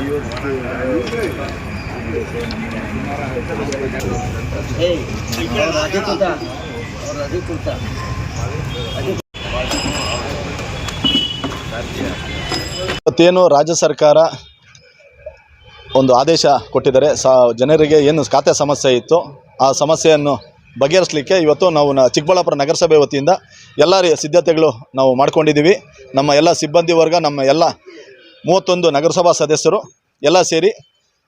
ಐವತ್ತು ಅಧಿಕೃತ ಇವತ್ತೇನು ರಾಜ್ಯ ಸರ್ಕಾರ ಒಂದು ಆದೇಶ ಕೊಟ್ಟಿದ್ದಾರೆ. ಸ, ಜನರಿಗೆ ಏನು ಖಾತೆ ಸಮಸ್ಯೆ ಇತ್ತು, ಆ ಸಮಸ್ಯೆಯನ್ನು ಬಗೆಹರಿಸಲಿಕ್ಕೆ ಇವತ್ತು ನಾವು ಚಿಕ್ಕಬಳ್ಳಾಪುರ ನಗರಸಭೆ ವತಿಯಿಂದ ಎಲ್ಲ ಸಿದ್ಧತೆಗಳು ನಾವು ಮಾಡ್ಕೊಂಡಿದ್ದೀವಿ. ನಮ್ಮ ಎಲ್ಲ ಸಿಬ್ಬಂದಿ ವರ್ಗ, ನಮ್ಮ ಎಲ್ಲ ಮೂವತ್ತೊಂದು ನಗರಸಭಾ ಸದಸ್ಯರು ಎಲ್ಲ ಸೇರಿ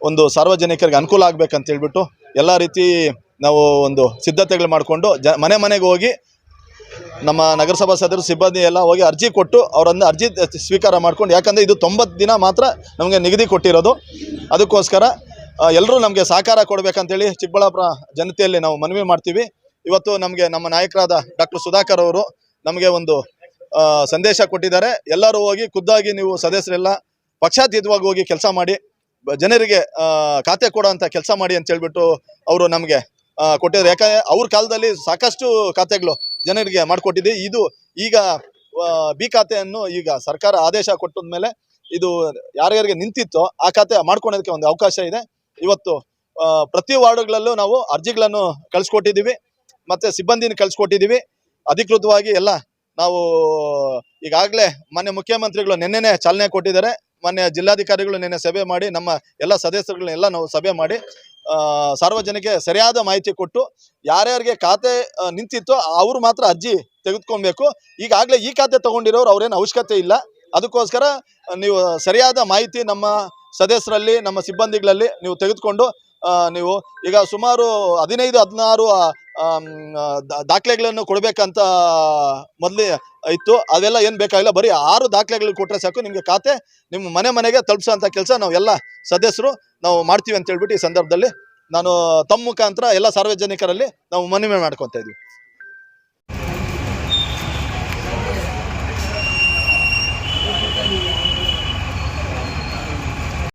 ಒಂದು ಸಾರ್ವಜನಿಕರಿಗೆ ಅನುಕೂಲ ಆಗಬೇಕಂತ ಹೇಳ್ಬಿಟ್ಟು ಎಲ್ಲ ರೀತಿ ನಾವು ಒಂದು ಸಿದ್ಧತೆಗಳು ಮಾಡಿಕೊಂಡು ಜ ಮನೆ ಮನೆಗೆ ಹೋಗಿ ನಮ್ಮ ನಗರಸಭಾ ಸದಸ್ಯರು, ಸಿಬ್ಬಂದಿ ಎಲ್ಲ ಹೋಗಿ ಅರ್ಜಿ ಕೊಟ್ಟು ಅವರನ್ನು ಅರ್ಜಿ ಸ್ವೀಕಾರ ಮಾಡ್ಕೊಂಡು, ಯಾಕಂದರೆ ಇದು ತೊಂಬತ್ತು ದಿನ ಮಾತ್ರ ನಮಗೆ ನಿಗದಿ ಕೊಟ್ಟಿರೋದು. ಅದಕ್ಕೋಸ್ಕರ ಎಲ್ಲರೂ ನಮಗೆ ಸಹಕಾರ ಕೊಡಬೇಕಂತೇಳಿ ಚಿಕ್ಕಬಳ್ಳಾಪುರ ಜನತೆಯಲ್ಲಿ ನಾವು ಮನವಿ ಮಾಡ್ತೀವಿ. ಇವತ್ತು ನಮಗೆ ನಮ್ಮ ನಾಯಕರಾದ ಡಾಕ್ಟರ್ ಸುಧಾಕರ್ ಅವರು ನಮಗೆ ಒಂದು ಸಂದೇಶ ಕೊಟ್ಟಿದ್ದಾರೆ. ಎಲ್ಲರೂ ಹೋಗಿ ಖುದ್ದಾಗಿ ನೀವು ಸದಸ್ಯರೆಲ್ಲ ಪಕ್ಷಾತೀತವಾಗಿ ಹೋಗಿ ಕೆಲಸ ಮಾಡಿ ಜನರಿಗೆ ಖಾತೆ ಕೊಡೋಂಥ ಕೆಲಸ ಮಾಡಿ ಅಂತ ಹೇಳ್ಬಿಟ್ಟು ಅವರು ನಮಗೆ ಕೊಟ್ಟಿದ್ದಾರೆ ಯಾಕಂದರೆ ಅವ್ರ ಕಾಲದಲ್ಲಿ ಸಾಕಷ್ಟು ಖಾತೆಗಳು ಜನರಿಗೆ ಮಾಡಿಕೊಟ್ಟಿದೆ ಇದು ಈಗ ಬಿ ಖಾತೆಯನ್ನು ಈಗ ಸರ್ಕಾರ ಆದೇಶ ಕೊಟ್ಟದ ಮೇಲೆ ಇದು ಯಾರ್ಯಾರಿಗೆ ನಿಂತಿತ್ತೋ ಆ ಖಾತೆ ಮಾಡ್ಕೊಳೋದಕ್ಕೆ ಒಂದು ಅವಕಾಶ ಇದೆ. ಇವತ್ತು ಪ್ರತಿ ವಾರ್ಡ್ಗಳಲ್ಲೂ ನಾವು ಅರ್ಜಿಗಳನ್ನು ಕಳಿಸ್ಕೊಟ್ಟಿದ್ದೀವಿ. ಮತ್ತು ಸಿಬ್ಬಂದಿನ ಕಳಿಸ್ಕೊಟ್ಟಿದ್ದೀವಿ. ಅಧಿಕೃತವಾಗಿ ಎಲ್ಲ ನಾವು ಈಗಾಗಲೇ ಮಾನ್ಯ ಮುಖ್ಯಮಂತ್ರಿಗಳು ನಿನ್ನೆನೇ ಚಾಲನೆ ಕೊಟ್ಟಿದ್ದಾರೆ. ಮಾನ್ಯ ಜಿಲ್ಲಾಧಿಕಾರಿಗಳು ನಿನ್ನೆ ಸಭೆ ಮಾಡಿ, ನಮ್ಮ ಎಲ್ಲ ಸದಸ್ಯರುಗಳನ್ನೆಲ್ಲ ನಾವು ಸಭೆ ಮಾಡಿ ಸಾರ್ವಜನಿಕ ಸರಿಯಾದ ಮಾಹಿತಿ ಕೊಟ್ಟು, ಯಾರ್ಯಾರಿಗೆ ಖಾತೆ ನಿಂತಿತ್ತೋ ಅವರು ಮಾತ್ರ ಅರ್ಜಿ ತೆಗೆದುಕೊಬೇಕು. ಈಗಾಗಲೇ ಈ ಖಾತೆ ತಗೊಂಡಿರೋರು ಅವ್ರೇನು ಅವಶ್ಯಕತೆ ಇಲ್ಲ. ಅದಕ್ಕೋಸ್ಕರ ನೀವು ಸರಿಯಾದ ಮಾಹಿತಿ ನಮ್ಮ ಸದಸ್ಯರಲ್ಲಿ, ನಮ್ಮ ಸಿಬ್ಬಂದಿಗಳಲ್ಲಿ ನೀವು ತೆಗೆದುಕೊಂಡು ನೀವು ಈಗ ಸುಮಾರು ಹದಿನೈದು, ಹದಿನಾರು ದಾಖಲೆಗಳನ್ನು ಕೊಡಬೇಕಂತ ಮೊದಲೇ ಇತ್ತು. ಅವೆಲ್ಲ ಏನು ಬೇಕಾಗಿಲ್ಲ, ಬರೀ ಆರು ದಾಖಲೆಗಳು ಕೊಟ್ಟರೆ ಸಾಕು ನಿಮಗೆ ಖಾತೆ. ನಿಮ್ಮ ಮನೆ ಮನೆಗೆ ತಲುಪಿಸೋಂಥ ಕೆಲಸ ನಾವು ಎಲ್ಲ ಸದಸ್ಯರು ನಾವು ಮಾಡ್ತೀವಿ ಅಂತ ಹೇಳ್ಬಿಟ್ಟು ಈ ಸಂದರ್ಭದಲ್ಲಿ ನಾನು ತಮ್ಮ ಮುಖಾಂತರ ಎಲ್ಲ ಸಾರ್ವಜನಿಕರಲ್ಲಿ ನಾವು ಮನವಿ ಮಾಡ್ಕೊತಾ ಇದ್ವಿ.